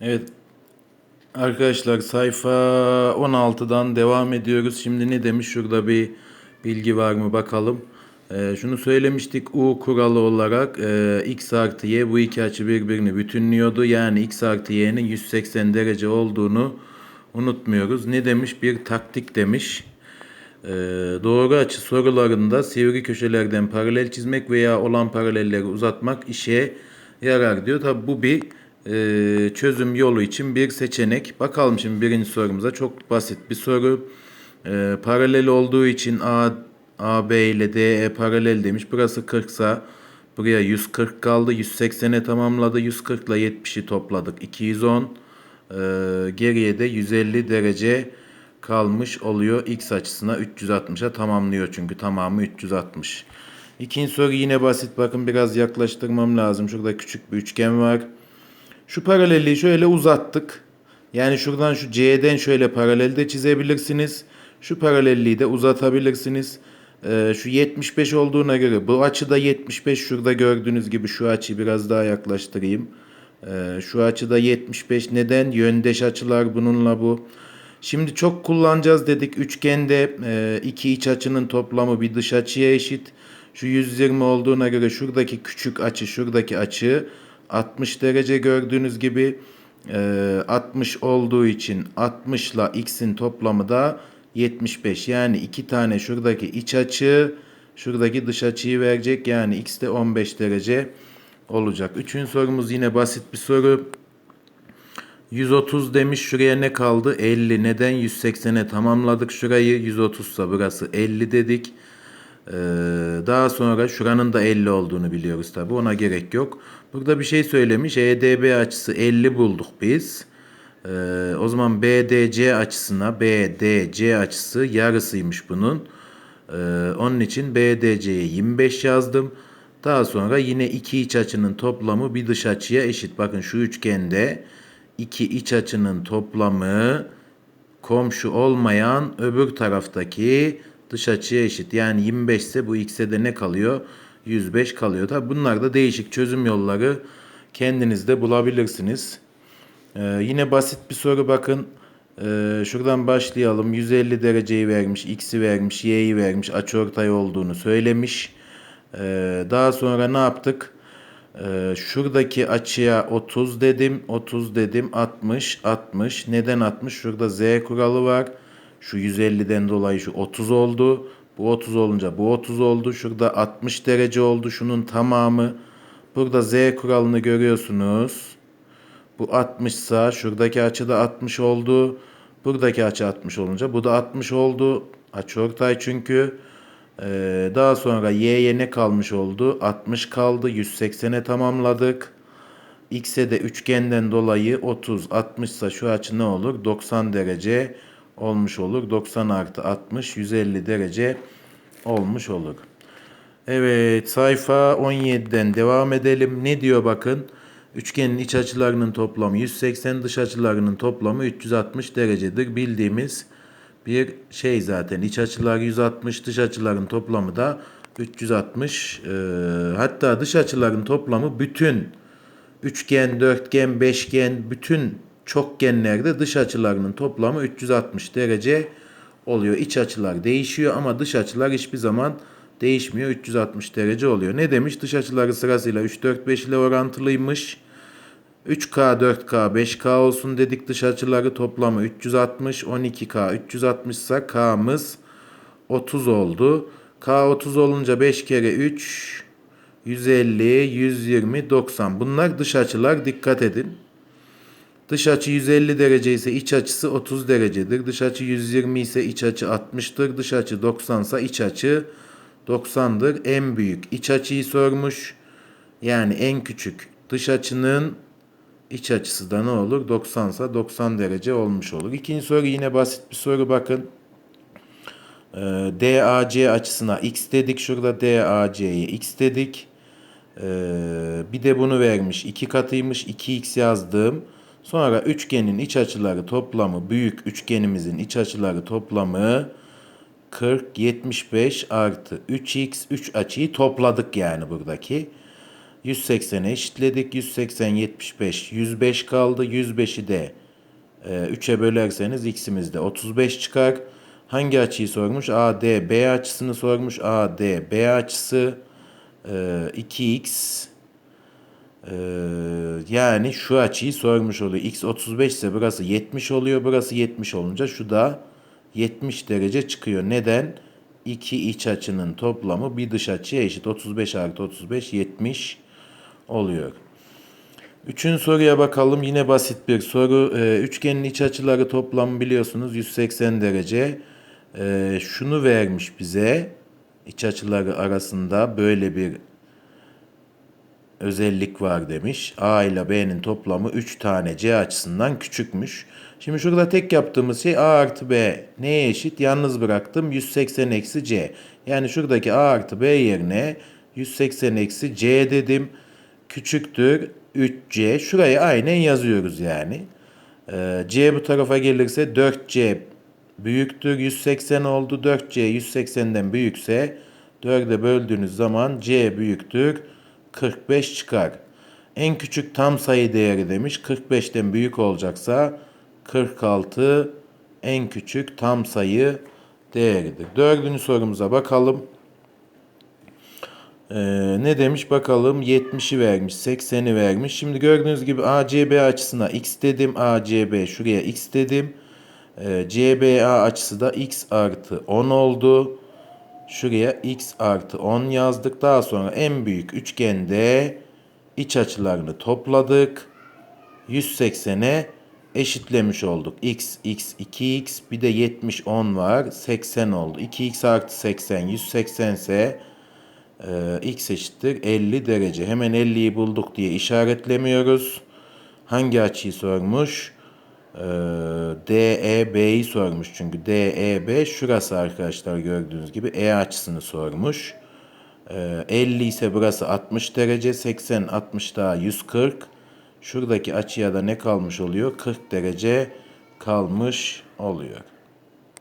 Evet arkadaşlar sayfa 16'dan devam ediyoruz. Şimdi ne demiş şurada bir bilgi var mı bakalım. Ee, şunu söylemiştik U kuralı olarak e, x artı y bu iki açı birbirini bütünlüyordu. Yani x artı y'nin 180 derece olduğunu unutmuyoruz. Ne demiş? Bir taktik demiş. Ee, doğru açı sorularında sivri köşelerden paralel çizmek veya olan paralelleri uzatmak işe yarar diyor. Tabi bu bir e, çözüm yolu için bir seçenek. Bakalım şimdi birinci sorumuza çok basit bir soru. E, paralel olduğu için A, AB ile DE paralel demiş. Burası 40 sa buraya 140 kaldı. 180'e tamamladı. 140 ile 70'i topladık. 210. E, geriye de 150 derece kalmış oluyor. X açısına 360'a tamamlıyor çünkü tamamı 360. İkinci soru yine basit. Bakın biraz yaklaştırmam lazım. Şurada küçük bir üçgen var. Şu paralelliği şöyle uzattık. Yani şuradan şu C'den şöyle paralel de çizebilirsiniz. Şu paralelliği de uzatabilirsiniz. Ee, şu 75 olduğuna göre bu açıda 75 şurada gördüğünüz gibi şu açıyı biraz daha yaklaştırayım. Ee, şu açıda 75 neden? Yöndeş açılar bununla bu. Şimdi çok kullanacağız dedik. Üçgende e, iki iç açının toplamı bir dış açıya eşit. Şu 120 olduğuna göre şuradaki küçük açı, şuradaki açı 60 derece gördüğünüz gibi e, 60 olduğu için 60 ile x'in toplamı da 75. Yani iki tane şuradaki iç açı, şuradaki dış açıyı verecek. Yani x de 15 derece olacak. Üçüncü sorumuz yine basit bir soru. 130 demiş şuraya ne kaldı? 50. Neden? 180'e tamamladık şurayı. 130 ise burası 50 dedik. Ee, daha sonra şuranın da 50 olduğunu biliyoruz tabi ona gerek yok. Burada bir şey söylemiş. EDB açısı 50 bulduk biz. Ee, o zaman BDC açısına BDC açısı yarısıymış bunun. Ee, onun için BDC'ye 25 yazdım. Daha sonra yine iki iç açının toplamı bir dış açıya eşit. Bakın şu üçgende iki iç açının toplamı komşu olmayan öbür taraftaki dış açıya eşit. Yani 25 ise bu x'e de ne kalıyor? 105 kalıyor. Tabi bunlar da değişik çözüm yolları kendiniz de bulabilirsiniz. Ee, yine basit bir soru bakın. Ee, şuradan başlayalım. 150 dereceyi vermiş, x'i vermiş, y'yi vermiş, açıortay olduğunu söylemiş. Ee, daha sonra ne yaptık? Ee, şuradaki açıya 30 dedim, 30 dedim, 60, 60. Neden 60? Şurada z kuralı var. Şu 150'den dolayı şu 30 oldu. Bu 30 olunca bu 30 oldu. Şurada 60 derece oldu. Şunun tamamı. Burada z kuralını görüyorsunuz. Bu 60 sa şuradaki açı da 60 oldu. Buradaki açı 60 olunca bu da 60 oldu. Açı ortay çünkü. Ee, daha sonra y'ye ne kalmış oldu? 60 kaldı. 180'e tamamladık. X'e de üçgenden dolayı 30, 60 ise şu açı ne olur? 90 derece olmuş olur. 90 artı 60, 150 derece olmuş olur. Evet sayfa 17'den devam edelim. Ne diyor bakın? Üçgenin iç açılarının toplamı 180, dış açılarının toplamı 360 derecedir. Bildiğimiz bir şey zaten. İç açılar 160, dış açıların toplamı da 360. Ee, hatta dış açıların toplamı bütün üçgen, dörtgen, beşgen, bütün çokgenlerde dış açılarının toplamı 360 derece oluyor. İç açılar değişiyor ama dış açılar hiçbir zaman değişmiyor. 360 derece oluyor. Ne demiş? Dış açıları sırasıyla 3, 4, 5 ile orantılıymış. 3K, 4K, 5K olsun dedik dış açıları toplamı 360, 12K, 360 ise K'mız 30 oldu. K 30 olunca 5 kere 3, 150, 120, 90. Bunlar dış açılar dikkat edin. Dış açı 150 derece ise iç açısı 30 derecedir. Dış açı 120 ise iç açı 60'tır. Dış açı 90 ise iç açı 90'dır. En büyük iç açıyı sormuş. Yani en küçük dış açının iç açısı da ne olur? 90 ise 90 derece olmuş olur. İkinci soru yine basit bir soru bakın. Ee, DAC açısına x dedik. Şurada DAC'ye x dedik. Ee, bir de bunu vermiş. 2 katıymış. 2x yazdım. Sonra üçgenin iç açıları toplamı büyük üçgenimizin iç açıları toplamı 40 75 artı 3x 3 açıyı topladık yani buradaki. 180'e eşitledik. 180, 75, 105 kaldı. 105'i de e, 3'e bölerseniz x'imiz de 35 çıkar. Hangi açıyı sormuş? ADB açısını sormuş. ADB açısı e, 2x e, yani şu açıyı sormuş oluyor. X 35 ise burası 70 oluyor. Burası 70 olunca şu da 70 derece çıkıyor. Neden? İki iç açının toplamı bir dış açıya eşit. 35 artı 35 70 oluyor. Üçüncü soruya bakalım. Yine basit bir soru. Ee, üçgenin iç açıları toplamı biliyorsunuz 180 derece. Ee, şunu vermiş bize. İç açıları arasında böyle bir özellik var demiş. A ile B'nin toplamı 3 tane C açısından küçükmüş. Şimdi şurada tek yaptığımız şey A artı B neye eşit? Yalnız bıraktım 180 eksi C. Yani şuradaki A artı B yerine 180 eksi C dedim. Küçüktür 3C. Şurayı aynen yazıyoruz yani. Ee, C bu tarafa gelirse 4C büyüktür. 180 oldu. 4C 180'den büyükse 4'e böldüğünüz zaman C büyüktür. 45 çıkar. En küçük tam sayı değeri demiş. 45'ten büyük olacaksa 46 en küçük tam sayı değeridir. Dördüncü sorumuza bakalım. Ee, ne demiş bakalım 70'i vermiş 80'i vermiş. Şimdi gördüğünüz gibi ACB açısına x dedim. ACB şuraya x dedim. Ee, CBA açısı da x artı 10 oldu. Şuraya x artı 10 yazdık. Daha sonra en büyük üçgende iç açılarını topladık. 180'e eşitlemiş olduk. x, x, 2x bir de 70, 10 var. 80 oldu. 2x artı 80, 180 ise e, x eşittir 50 derece. Hemen 50'yi bulduk diye işaretlemiyoruz. Hangi açıyı sormuş? Ee, DEB'yi sormuş çünkü DEB şurası arkadaşlar gördüğünüz gibi E açısını sormuş. Ee, 50 ise burası 60 derece 80 60 daha 140. Şuradaki açıya da ne kalmış oluyor? 40 derece kalmış oluyor.